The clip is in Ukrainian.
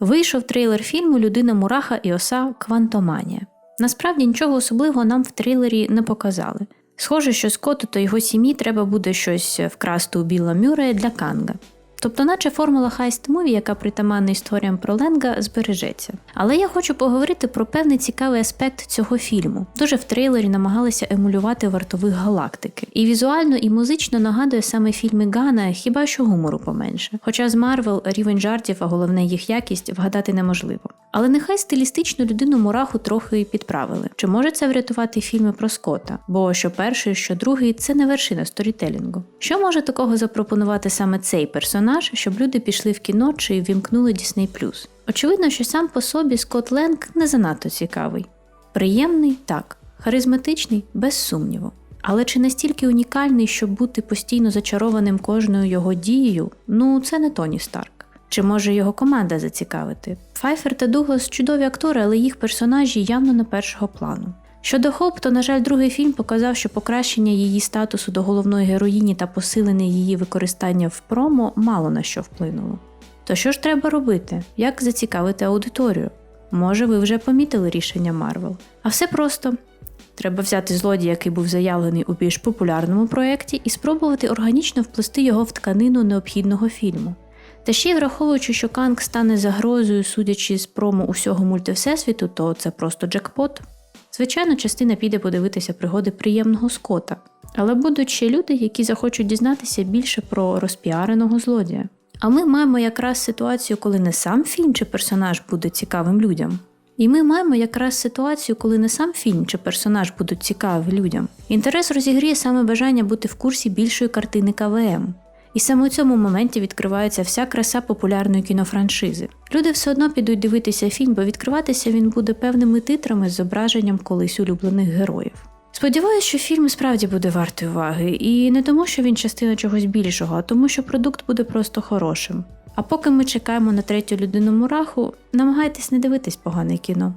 Вийшов трейлер фільму Людина Мураха і оса Квантоманія. Насправді нічого особливого нам в трейлері не показали. Схоже, що Скотту та його сім'ї треба буде щось вкрасти у Біла Мюрея для Канга. Тобто, наче формула хайст муві, яка притаманна історіям про Ленга, збережеться. Але я хочу поговорити про певний цікавий аспект цього фільму. Дуже в трейлері намагалися емулювати вартових галактики. І візуально, і музично нагадує саме фільми Гана, хіба що гумору поменше. Хоча з Марвел рівень жартів, а головне їх якість, вгадати неможливо. Але нехай стилістично людину Мураху трохи підправили. Чи може це врятувати фільми про Скотта? Бо що перший, що другий це не вершина сторітелінгу. Що може такого запропонувати саме цей персонаж, щоб люди пішли в кіно чи вімкнули Disney+. Очевидно, що сам по собі Скотт Ленг не занадто цікавий. Приємний так, харизматичний, без сумніву. Але чи настільки унікальний, щоб бути постійно зачарованим кожною його дією, ну це не Тоні Старк. Чи може його команда зацікавити? Файфер та Дуглас чудові актори, але їх персонажі явно не першого плану. Щодо Хоп, то, на жаль, другий фільм показав, що покращення її статусу до головної героїні та посилене її використання в промо мало на що вплинуло. То що ж треба робити? Як зацікавити аудиторію? Може, ви вже помітили рішення Марвел? А все просто. Треба взяти злодія, який був заявлений у більш популярному проєкті, і спробувати органічно вплести його в тканину необхідного фільму. Та ще й враховуючи, що Канг стане загрозою, судячи з промо усього мультивсесвіту, то це просто джекпот. Звичайно, частина піде подивитися пригоди приємного скота, але будуть ще люди, які захочуть дізнатися більше про розпіареного злодія. А ми маємо якраз ситуацію, коли не сам фільм чи персонаж буде цікавим людям. І ми маємо якраз ситуацію, коли не сам фільм чи персонаж будуть цікаві людям. Інтерес розігріє саме бажання бути в курсі більшої картини КВМ. І саме у цьому моменті відкривається вся краса популярної кінофраншизи. Люди все одно підуть дивитися фільм, бо відкриватися він буде певними титрами з зображенням колись улюблених героїв. Сподіваюсь, що фільм справді буде вартий уваги, і не тому, що він частина чогось більшого, а тому, що продукт буде просто хорошим. А поки ми чекаємо на третю людину мураху, намагайтесь не дивитись погане кіно.